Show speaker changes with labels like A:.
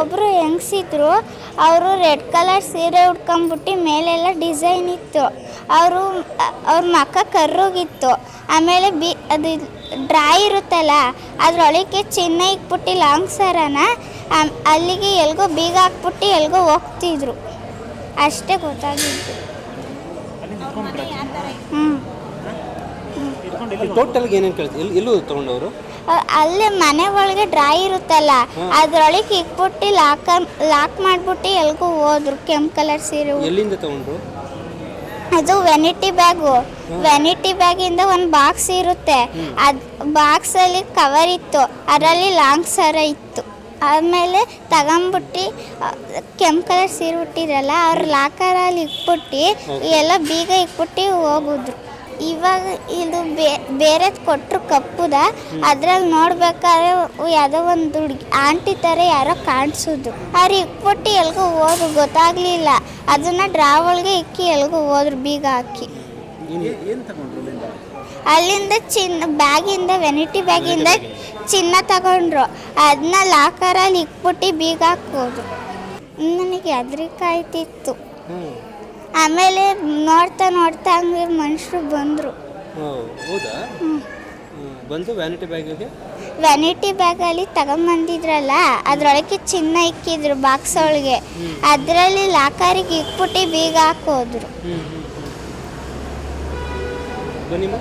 A: ಒಬ್ಬರು ಹೆಂಗ್ಸಿದ್ರು ಅವರು red colour ಸೀರೆ ಉಟ್ಕೊಂಬಿಟ್ಟು ಮೇಲೆಲ್ಲ ಡಿಸೈನ್ ಇತ್ತು. ಅವರು ಅವ್ರ ಮಕ್ಕ ಕರ್ರೋಗಿತ್ತು. ಆಮೇಲೆ ಬಿ ಅದು ಡ್ರೈ ಇರುತ್ತಲ್ಲ ಅದರೊಳಗೆ ಚಿನ್ನ ಇಕ್ಬಿಟ್ಟು ಲಾಂಗ್ ಸರನ ಅಲ್ಲಿಗೆ ಎಲ್ಗೋ ಬೀಗ ಹಾಕ್ಬಿಟ್ಟು ಎಲ್ಗೋ ಹೋಗ್ತಿದ್ರು. ಅಷ್ಟೇ ಗೊತ್ತಾಗಿತ್ತು ಹ್ಞೂ
B: ಟೋಟಲ್ಗೆ ಏನೇನು ಕಳಿಸಿ ಎಲ್ಲಿ ಎಲ್ಲೂ ತೊಗೊಂಡವರು?
A: ಅ- ಅಲ್ಲೇ ಮನೆ ಒಳಗೆ ಡ್ರೈ ಇರುತ್ತಲ್ಲ ಅದ್ರೊಳಗೆ ಇಕ್ಬಿಟ್ಟು ಲಾಕ್ ಲಾಕ್ ಮಾಡ್ಬಿಟ್ಟು ಎಲ್ಗೂ ಹೋದ್ರು ಕೆಂಪು ಕಲರ್ ಸೀರೆ
B: ಎಲ್ಲಿಂದ ತೊಗೊಂಡ್ರು?
A: ಅದು ವೆನಿಟಿ ಬ್ಯಾಗು ವೆನಿಟಿ ಬ್ಯಾಗಿಂದ ಒಂದು ಬಾಕ್ಸ್ ಇರುತ್ತೆ. ಅದು ಬಾಕ್ಸಲ್ಲಿ ಕವರ್ ಇತ್ತು. ಅದರಲ್ಲಿ ಲಾಂಗ್ ಸರ ಇತ್ತು. ಆಮೇಲೆ ತಗೊಂಬಿಟ್ಟು ಕೆಂಪು ಕಲರ್ ಸೀರೆ ಉಟ್ಟಿರಲ್ಲ ಅವ್ರ ಲಾಕರಲ್ಲಿ ಇಕ್ಬಿಟ್ಟು ಎಲ್ಲ ಬೀಗ ಇಕ್ಬಿಟ್ಟು ಹೋಗಿದ್ರು. ಇವಾಗ ಇದು ಬೇರೆದು ಕೊಟ್ಟರು ಕಪ್ಪುದ ಅದ್ರಲ್ಲಿ ನೋಡ್ಬೇಕಾದ್ರೆ ಯಾವುದೋ ಒಂದು ಹುಡುಗಿ ಆಂಟಿ ಥರ ಯಾರೋ ಕಾಣಿಸಿದ್ರು ಅವ್ರು ಇಕ್ಬಿಟ್ಟು ಎಲ್ಗೂ ಹೋದ್ರು ಗೊತ್ತಾಗ್ಲಿಲ್ಲ. ಅದನ್ನ ಡ್ರಾ ಒಳಗೆ ಇಕ್ಕಿ ಎಲ್ಗೂ ಹೋದ್ರು ಬೀಗ ಹಾಕಿ.
B: ಅಲ್ಲಿಂದ?
A: ಚಿನ್ನ ಬ್ಯಾಗಿಂದ ವೆನಿಟಿ ಬ್ಯಾಗಿಂದ ಚಿನ್ನ ತಗೊಂಡ್ರು. ಅದನ್ನ ಲಾಕರಲ್ಲಿ ಇಕ್ಬಿಟ್ಟು ಬೀಗ ಹಾಕೋದು ನನಗೆ
B: ಅದ್ರಿಕಾಯ್ತಿತ್ತು.
A: ಆಮೇಲೆ ನೋಡ್ತಾ ನೋಡ್ತಾ ಹಂಗೆ ಮನುಷ್ಯರು ಬಂದರು.
B: ಹೌದಾ. ಬಂದು ವ್ಯಾನಿಟಿ ಬ್ಯಾಗಿಗೆ
A: ಅಲ್ಲಿ ಬ್ಯಾಗಲ್ಲಿ ತಗೊಂಬಂದಿದ್ರಲ್ಲ ಅದ್ರೊಳಗೆ ಚಿನ್ನ ಇಕ್ಕಿದ್ರು ಬಾಕ್ಸ್ ಒಳಗೆ. ಅದರಲ್ಲಿ ಲಾಕರಿಗೆ ಇಕ್ಬಿಟ್ಟು ಬೀಗ ಹಾಕೋದ್ರು.
B: ಬನ್ನಿಮ್ಮ